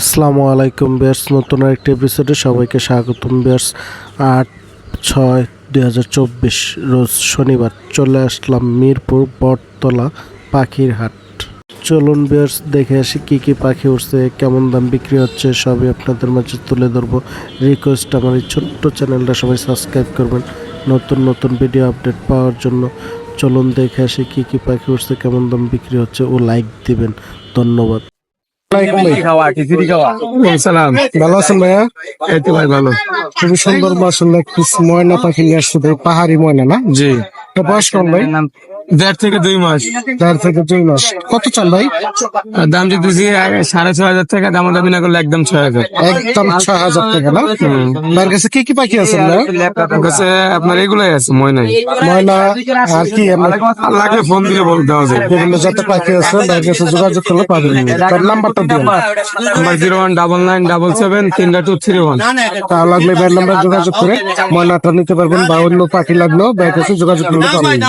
আসসালামু আলাইকুম বিয়ার্স, নতুন আরেকটি এপিসোডে সবাইকে স্বাগতম বিয়ার্স। আট ছয় দুই রোজ শনিবার চলে আসলাম মিরপুর বটতলা পাখির হাট। চলুন বিয়ার্স, দেখে আসি কী কী পাখি উঠছে কেমন দাম বিক্রি হচ্ছে, সবই আপনাদের মাঝে তুলে ধরবো। রিকোয়েস্ট আমার এই ছোট্ট চ্যানেলটা সবাই সাবস্ক্রাইব করবেন। নতুন নতুন ভিডিও আপডেট পাওয়ার জন্য। চলুন দেখে আসি কী কী পাখি উঠছে কেমন দাম বিক্রি হচ্ছে, ও লাইক দিবেন। ধন্যবাদ। ভালো আছেন ভাইয়া? এই তো ভাই ভালো। খুবই সুন্দর মাসাল্লাহ ময়না পাখি নিয়ে আসছে পাহাড়ি ময়না না? জি। তো বয়স কম ভাই? দেড় থেকে দুই মাস। চার থেকে দুই মাস। কত চান ভাই? দাম দিতেছি সাড়ে ছয় হাজার টাকা দাম দাবি না করলে একদম ছয় হাজার। একদম ছয় হাজার টাকা না? তার কাছে কি কি পাখি আছে কাছে আপনার এগুলাই আছে ময়নাই ময়না আর কি ফোন দিলে বল দেওয়া যায়। বিভিন্ন জাতের পাখি আছে তার কাছে যোগাযোগ করলে পাবেন। তার নাম্বারটা দিন। Number zero one double nine double seven তিনটা টু থ্রি ওয়ান। তা লাগলে ব্যার নাম্বার যোগাযোগ করে ময়নাটা নিতে পারবেন বা অন্য পাখি লাগলেও ব্যাগ কাছে যোগাযোগ করলে পাবেন।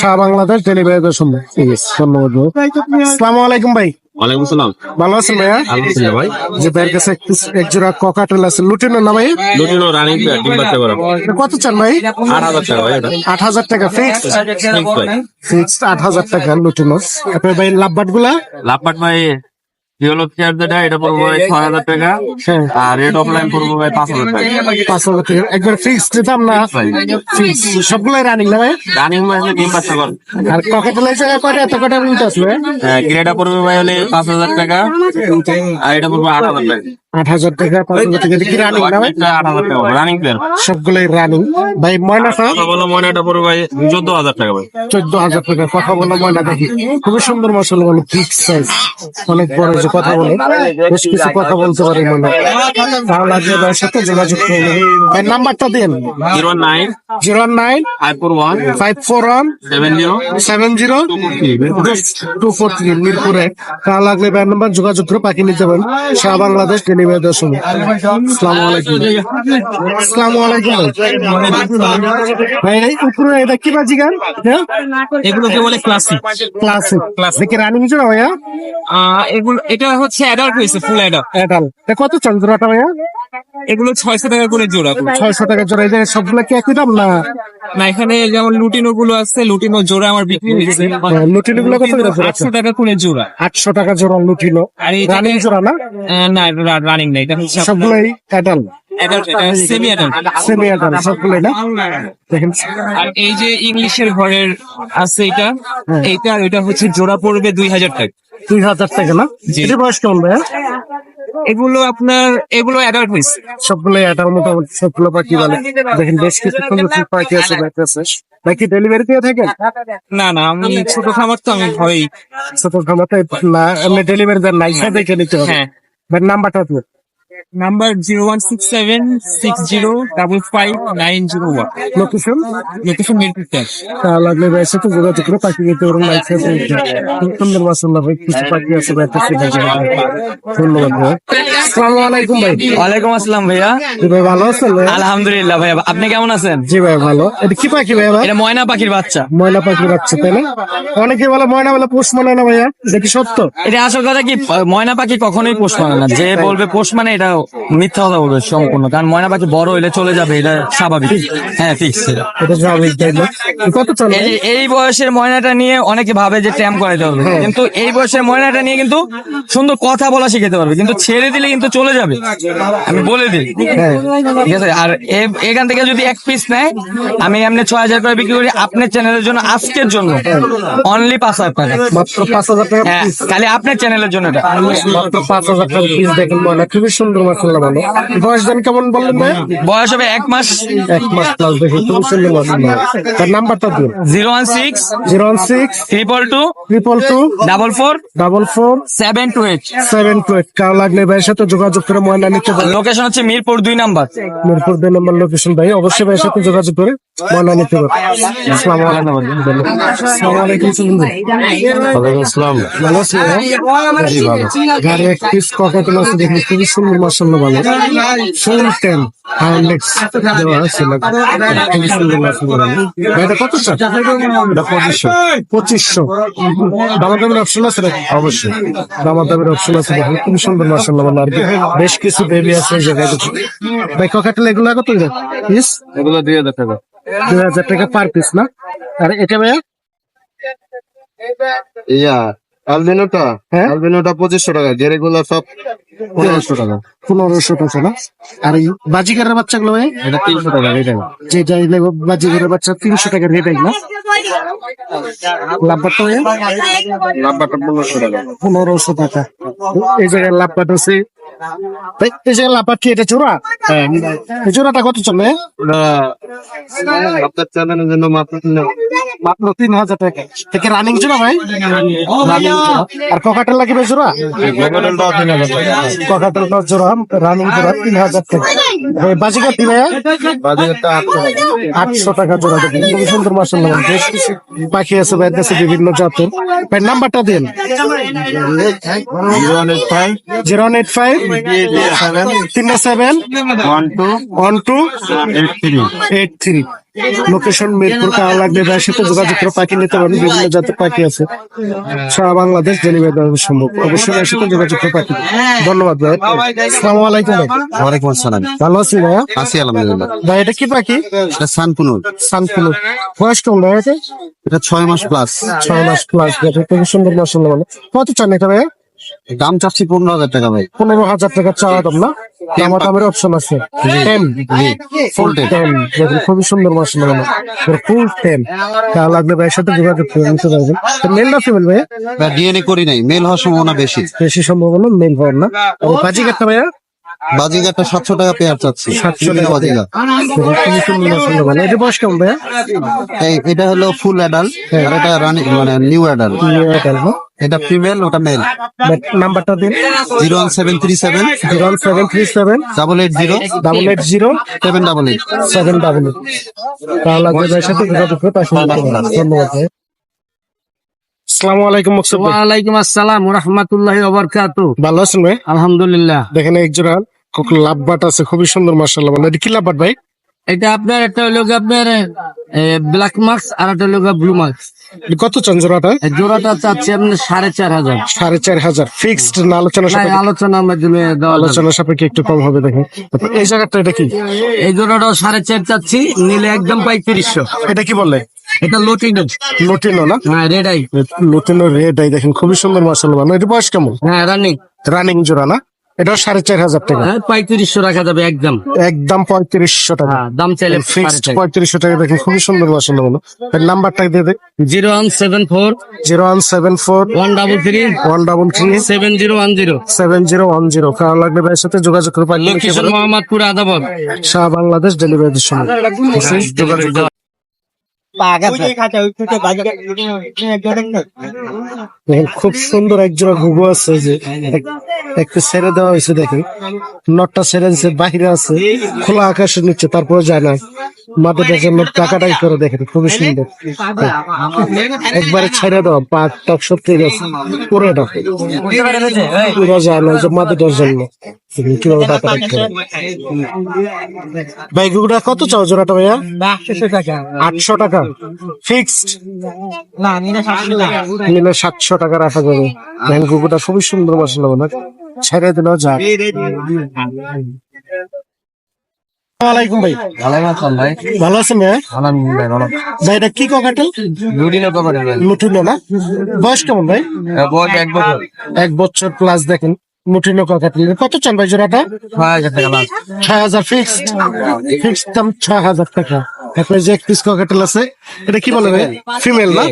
শাহ বাংলাদেশ ডেলিভারি ঠিক আছে ধন্যবাদ। আসসালামু আলাইকুম ভাই। ওয়ালাইকুম সালাম ভালো আছেন ভাইয়া? আলহামদুলিল্লাহ ভাই। যে ভাইয়ের কাছে এক- জোড়া ককাটেল আছে। লুটিনো না ভাই? লুটিনো রানিং পেয়ার ডিম বাচ্চা করা এটা কত চান ভাই? আট হাজার টাকা ভাই এটা। আট হাজার টাকা টাকা লুটিনো। আপনার ভাই লাভবাটগুলা লাভবাট ভাই ইয়েলো চেয়ার যেটা এটা পড়ব ভাই ছয় হাজার টাকা। হ্যাঁ। আর রেড অফলাইন পড়ব ভাই পাঁচ হাজার টাকা। পাঁচ হাজার টাকা। একবার ফিক্সড দাম না। ভাই। ফিক্সড সবগুলাই রানিং না ভাই? রানিং ভাই হলে ডিম বাচ্চা কর আর কয়টা এত মিনিট আসবে? গ্রেডা পড়বে ভাই হলে পাঁচ হাজার টাকা। আর এটা পড়বে আট হাজার টাকা। আট হাজার টাকা রানিং রানিং রানিং ভাই ময়নাটা বলো ময়নাটা পড়বে ভাই চোদ্দ হাজার টাকা ভাই। চোদ্দ হাজার টাকা। কথা বলে ময়না দেখি। খুবই সুন্দর মশলা বলে ঠিক সাইজ অনেক বড় যে কথা বলে বেশ কিছু কথা বলতে পারে মনে তাহলে আজকে ভাইয়ের সাথে যোগাযোগ করবে ভাই নাম্বারটা দিন। Zero nine zero nine five four one five four one seven zero seven zero two four three. মিরপুরে। তা লাগলে নাম্বার যোগাযোগ করে পাখি নিতে পারেন। সারা বাংলাদেশ দেওয়ার সময় আসসালামু আলাইকুম। আসসালামু আলাইকুম ভাই। এই উপরে এটা কি বাজি গান? হ্যাঁ? এগুলোকে বলে ক্লাসিক ক্লাসিক দেখি রানিং জোড়া ভাইয়া। এগুলো এটা হচ্ছে অ্যাডাল্ট হয়েছে ফুল অ্যাডাল্ট অ্যাডাল্ট কত চান জোড়াটা ভাইয়া? এগুলো ছয়শো টাকা করে জোড়া ছয়শো টাকা জোড়া। এটা সবগুলো কি একই দাম না? না এখানে যেমন লুটিনো গুলো আছে লুটিনো জোড়া আমার বিক্রি হয়েছে লুটিনো গুলো কত আটশো টাকা করে জোড়া। আটশো টাকা জোড়া লুটিনো। আর এটা রানিং জোড়া না? না রানিং না এটা হচ্ছে সবগুলোই এটাল অ্যাডাল্ট সেমি অ্যাডাল্ট সেমি এটাল সবগুলোই না? আর এই যে ইংলিশের ঘরের আছে এটা এইটা আর এটা হচ্ছে জোড়া পড়বে দুই হাজার টাকা। দুই হাজার টাকা না। বয়স কেমন ভাইয়া? এগুলো আপনার এগুলো অ্যাডাল্ট হয়েছে সবগুলো অ্যাডাল্ট মোটামুটি সবগুলো পাখি বলে। দেখেন বেশ কিছু সুন্দর সুন্দর পাখি আছে আছে। নাকি ডেলিভারি দিয়ে থাকেন? না না আমি ছোট খামার তো আমি ঘরেই ছোট তো না এমনি ডেলিভারি দেন নাই সে দেখে নিতে হবে। হ্যাঁ। নাম্বারটা দিন number zero one six seven six zero double five nine zero one location location Mirpur তা লাগলে ভাই সাথে যোগাযোগ করে পাখি নিতে পারেন লাইক সুন্দর মাসাল্লাহ ভাই কিছু পাখি আছে দেখেন ধন্যবাদ ভাই। আসসালামু আলাইকুম ভাই। ওয়ালাইকুম আসসালাম ভাইয়া। জি ভাই ভালো আছেন আলহামদুলিল্লাহ ভাইয়া। আপনি কেমন আছেন? জি ভাই ভালো। এটা কি পাখি ভাই ভাই? এটা ময়না পাখির বাচ্চা। ময়না পাখি বাচ্চা তাই না? অনেকে বলে ময়না বলে পোষ মানে না ভাইয়া। দেখি সত্য? এটা আসল কথা কি ময়না পাখি কখনোই পোষ মানে না। যে বলবে পোষ মানে এটা মিথ্যা কথা বলবে সম্পূর্ণ। কারণ ময়না পাখি বড় হইলে চলে যাবে এটা স্বাভাবিক। হ্যাঁ ফিক্স এটা স্বাভাবিক কত চলে এই বয়সের ময়নাটা নিয়ে অনেকে ভাবে যে ট্যাম করাইতে পারবে কিন্তু এই বয়সের ময়নাটা নিয়ে কিন্তু সুন্দর কথা বলা শিখাতে পারবে। কিন্তু ছেড়ে দিলে কিন্তু চলে যাবে। আমি বলে দিই। হ্যাঁ। ঠিক আছে? আর এখান থেকে যদি এক পিস নেয় আমি এমনি ছয় হাজার করে বিক্রি করি আপনার চ্যানেলের জন্য আজকের জন্য। অনলি পাঁচ হাজার টাকা। মাত্র পাঁচ হাজার টাকা হ্যাঁ খালি আপনার চ্যানেলের জন্য এটা। মাত্র পাঁচ হাজার টাকা পিস দেখেন ময়না। খুবই সুন্দর ভালো। বয়স কেমন বললেন ভাই? বয়স হবে এক মাস। এক মাস প্লাস দেখি খুবই সুন্দর মাসাল্লাহ তার নাম্বারটা দিন। Zero one six zero one six triple two triple two double four double four seven two eight. Seven two eight. কারও লাগলে ভাইয়ের সাথে যোগাযোগ করে ময়না নিতে পারেন। লোকেশন হচ্ছে মিরপুর দুই নাম্বার। মিরপুর দুই নাম্বার লোকেশন ভাই অবশ্যই ভাইয়ের সাথে যোগাযোগ করে সুন্দর। খুবই ভালো। ফুল টেন দেওয়া আছে খুবই এটা কত পঁচিশশো। পঁচিশশো। দামাদামের অপশন আছে অবশ্যই। দামাদামের অপশন আছে দেখুন খুবই সুন্দর মাসাল্লাহ ভালো। আর কি বেশ কিছু বেবি আছে এই জায়গায় ভাই ককাটেল এগুলো কত পিস এগুলো দুই হাজার টাকা। দুই হাজার টাকা পার পিস না? আর এটা ভাইয়া? ইয়া আলবিনোটা হ্যাঁ? আলবিনোটা পঁচিশশো টাকা গেরেগুলো সব পনেরোশো টাকা। পনেরোশো টাকা না? আর এই বাজিকারের বাচ্চাগুলো ভাই এটা তিনশো টাকা এটা যে যাই নেব বাজিকারের বাচ্চা তিনশো টাকার রেট না? লাভবারটা ভাইয়া? নাম্বারটা পনেরোশো টাকা। পনেরোশো টাকা। এই জায়গায় লাভবাট আছে। লাভবাট কি এটা জোড়া হ্যাঁ। জোড়াটা কত চলে? ওটা আপনার চালানোর জন্য মাত্র মাত্র তিন হাজার টাকা। থেকে রানিং জোড়া ভাই? রানিং আর ককাটেল লাগবে জোড়া? তিন ককাটেল জোড়া রানিং জোড়া তিন হাজার টাকা। বাজিকার কি আটশো টাকা। জোড়া খুবই সুন্দর মাসাল্লাহ বেশ কিছু পাখি আছে ভাইয়ের কাছে বিভিন্ন জাতের। ভাই নাম্বারটা দিন। জিরো এইট ফাইভ তিনটা seven one two one two eight three eight three location Mirpur কারা লাগবে ভাইয়ের সাথে যোগাযোগ করে পাখি নিতে পারেন বিভিন্ন জাতের পাখি আছে। সারা বাংলাদেশ ডেলিভারি দেওয়া সম্ভব। অবশ্যই ভাইয়ের সাথে যোগাযোগ করে পাখি ধন্যবাদ ভাই। আসসালামু আলাইকুম ভাই। ওয়ালাইকুম আসসালাম। ভালো আছি ভাইয়া? আছি আলহামদুলিল্লাহ। ভাই এটা কি পাখি? এটা সানপুনুর সানকুলো বয়স কেমন ভাই এটা? এটা ছয় মাস প্লাস ছয় মাস প্লাস খুব সুন্দর মাসাল্লাহ ভালো। কত চান এটা ভাইয়া? দাম চাচ্ছি পনেরো হাজার টাকা ভাই। পনেরো হাজার টাকা চাওয়া দাম না? আমার দামের অপশন আছে। টেন ফুল টেন দেখুন খুবই সুন্দর ফুল টেন তা লাগলে ভাইয়ের সাথে যোগাযোগ করে নিতে পারবেন। মেল না ফিমেল ভাইয়া ডিএনএ করি নাই। মেল হওয়ার সম্ভাবনা বেশি। বেশি সম্ভাবনা মেল হওয়ার না। আর বাজি ভাইয়া? বাজিগারটা সাতশো টাকা পেয়ার চাচ্ছি। সাতশো টাকা বাজিগার। খুবই সুন্দর মাস লাগানো এটা বয়স কেমন ভাইয়া? এই এটা হলো ফুল অ্যাডাল্ট আর এটা রানি মানে নিউ অ্যাডাল্ট। এটা ফিমেল ওটা মেল। নাম্বারটা দিন। Zero one seven three seven. Zero seven three seven. Double eight zero. Double eight zero. Seven double eight. Seven double eight. তা লাগলে ভাইয়ের সাথে যোগাযোগ করে নিতে পারেন। ধন্যবাদ আসসালামু আলাইকুম মকসুদ ভাই। ওয়ালাইকুম আসসালাম রহমতুল্লাহ ওবরকাত ভালো আছেন ভাই? আলহামদুলিল্লাহ। দেখেন এক জোড়া। খুব লাভবাট আছে খুবই সুন্দর মার্শাল্লাহ মানে কি লাভবাট ভাই? এটা আপনার একটা হলো আপনার ব্ল্যাক মার্কস আর একটা হলো ব্লু মার্কস কত চান জোড়াটা? জোড়াটা চাচ্ছি আপনার সাড়ে চার হাজার। সাড়ে চার হাজার। ফিক্সড না আলোচনা সাপেক্ষে? আলোচনার মাধ্যমে আলোচনা সাপেক্ষে একটু কম হবে দেখেন। এই জায়গাটা এটা কি? এই জোড়াটাও সাড়ে চার চাচ্ছি নিলে একদম পঁয়ত্রিশশো। এটা কি বলে? এটা লটিনো লটিনো না? হ্যাঁ রেডাই লটিনো রেড আই দেখেন খুবই সুন্দর মার্শাল্লাহ মানে এটা বয়স কেমন? হ্যাঁ রানিং রানিং জোড়া না? এটাও সাড়ে চার হাজার টাকা। হ্যাঁ পঁয়ত্রিশশো রাখা যাবে একদম। একদম পঁয়ত্রিশশো টাকা। হ্যাঁ দাম চাইলে ফিক্সড পঁয়ত্রিশশো টাকা দেখেন খুবই সুন্দর মানে এর নাম্বারটা দিয়ে দে। Zero one seven four zero one seven four one double three one double three seven zero one zero. Seven zero one zero. কারও লাগলে ভাইয়ের সাথে যোগাযোগ করে পারলে মোহাম্মদপুর আদাবর। সারা বাংলাদেশ ডেলিভারির সময় করে- দেখেন খুব সুন্দর একজোড়া ঘুঘু আছে যে এক- একটু ছেড়ে দেওয়া হয়েছে দেখেন। নটটা ছেড়ে দিচ্ছে বাহিরে আছে খোলা আকাশে নিচ্ছে তারপরে যায় না। মাটিটার জন্য টাকাটাই করে দেখেন খুবই সুন্দর। একবারে ছেড়ে দেওয়া পাক টাক সব ঠিক আছে। পুরোটা পুরো যায় না যে মাটিটার জন্য। কীভাবে টাকাটা করে ভাই ঘুঘুটা কত চাও জোড়াটা ভাইয়া? আটশো টাকা। ফিক্সড। নিলে সাতশো টাকা। রাখা যাবে। কুকুরটা খুবই সুন্দর মশলা না ছেড়ে দিলেও যাক। ওয়ালাইকুম ভাই। ভাই। ভালো আছেন ভাই? আলহামদুলিল্লাহ ভাই এটা কি ককাটেল? না? বয়স কেমন ভাই? বয়স এক বছর। এক বছর প্লাস দেখেন মুঠিনো ককাটেল। কত চান ভাই জোড়াটা? ছয় হাজার টাকা ছয় হাজার ফিক্সড ফিক্সড দাম ছয় হাজার টাকা। তারপরে যে এক পিস ককাটেল আছে এটা কি বলে ভাই? ফিমেল না?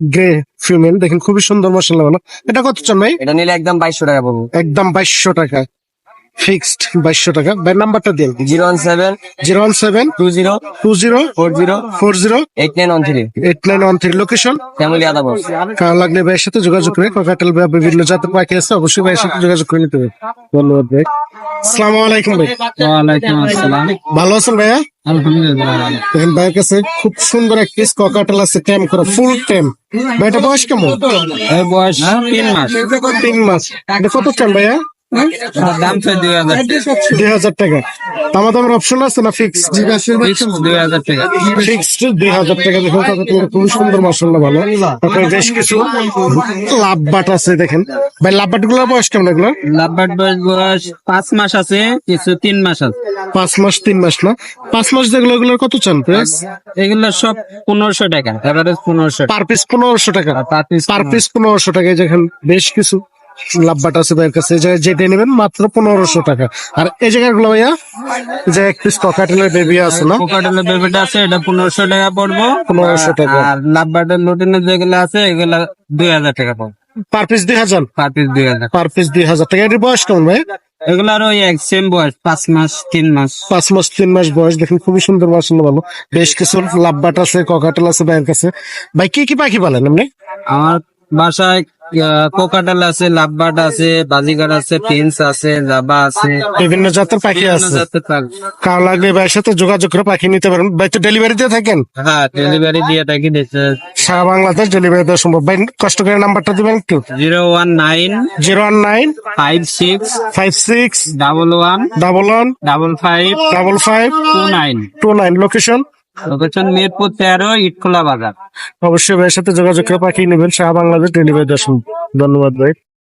গ্রে ফিমেল দেখেন খুবই সুন্দর মশলা বানা এটা কত চান ভাই? এটা নিলে একদম বাইশশো টাকা পাবো একদম বাইশশো টাকা। ফিক্সড বাইশশো টাকা। ভাই নাম্বারটা দিন। Zero one seven zero one seven two zero two zero four zero four zero eight nine one three. Eight nine one three. Location family Adabor কারও লাগলে ভাইয়ের সাথে যোগাযোগ করে ককাটেল বা বিভিন্ন জাতের পাখি আছে অবশ্যই ভাইয়ের সাথে যোগাযোগ করে নিতে হবে। ধন্যবাদ ভাই। আসসালামু আলাইকুম ভাই। ওয়ালাইকুম আসসালাম। ভালো আছেন ভাইয়া? আলহামদুলিল্লাহ। ভাইয়ের কাছে খুব সুন্দর এক পিস ককাটেল আছে ট্যাম করা ফুল ট্যাম ভাইটা বয়স কেমন? বয়স তিন মাস। তিন মাস। এটা কত চান ভাইয়া? দাম চাই দুই হাজার দুই হাজার টাকা। দামা দামের অপশন আছে না ফিক্সড দুই হাজার টাকা। ফিক্সড দুই হাজার টাকা। দেখুন কাকাতুয়া খুবই সুন্দর মাসাল্লাহ ভালো। তারপরে বেশ কিছু লাভ আছে দেখেন। ভাই লাভগুলোর বয়স কেমন এগুলো লাভবাট বয়স বয়স পাঁচ মাস আছে কিছু তিন মাস আছে। পাঁচ মাস তিন মাস না? পাঁচ মাস যেগুলো এগুলোর কত চান প্রাইস এগুলো সব পনেরোশো টাকা এভারেজ পনেরোশো টাকা। পার পিস পনেরোশো টাকা। পার পিস পনেরোশো টাকা দেখেন বেশ কিছু। লাভবাট আছে ভাইয়ের কাছে। যেটা নেবেন মাত্র পনেরোশো টাকা। আর এই জায়গাগুলো ভাইয়া যে এক পিস ককাটেলের বেবি আছে না? কোকাটেলের বেবিটা আছে এটা পনেরোশো টাকা পড়ব। 1500 টাকা। আর লাভবাটের লুটিনের যেগুলো আছে এগুলা দুই হাজার টাকা পড়বে। পার পিস দুই হাজার? পার পিস দুই হাজার। পার পিস দুই হাজার টাকা। এটির বয়স কেমন ভাই? এগুলার ওই এক সেম বয়স পাঁচ মাস তিন মাস। পাঁচ মাস তিন মাস বয়স। দেখেন খুবই সুন্দর মাসাল্লাহ ভালো। বেশ কিছু লাভবাট আছে ককাটেল আছে ভাইয়ের কাছে। ভাই কি কি পাখি পালেন আপনি? আমার বাসায় কোকাটাল আছে লাভবাট আছে বাজিগার আছে প্রিন্স আছে জাবা আছে। বিভিন্ন জাতের পাখি আছে। কার লাগলে ভাইয়ের সাথে যোগাযোগ করে পাখি নিতে পারেন। ভাই তো ডেলিভারি দিয়ে থাকেন? হ্যাঁ ডেলিভারি দিয়ে থাকি সারা বাংলাদেশ ডেলিভারি দেওয়া সম্ভব। ভাই কষ্ট করে নাম্বারটা দিবেন একটু। Zero one nine zero one nine five six five six double one double one double five double five two nine. Two nine. Location? Location Mirpur তেরো, ইটখোলা বাজার। অবশ্যই ভাইয়ের সাথে যোগাযোগ করে পাখি নেবেন সাহা বাংলাদেশ ডেলিভারি দর্শন ধন্যবাদ ভাই।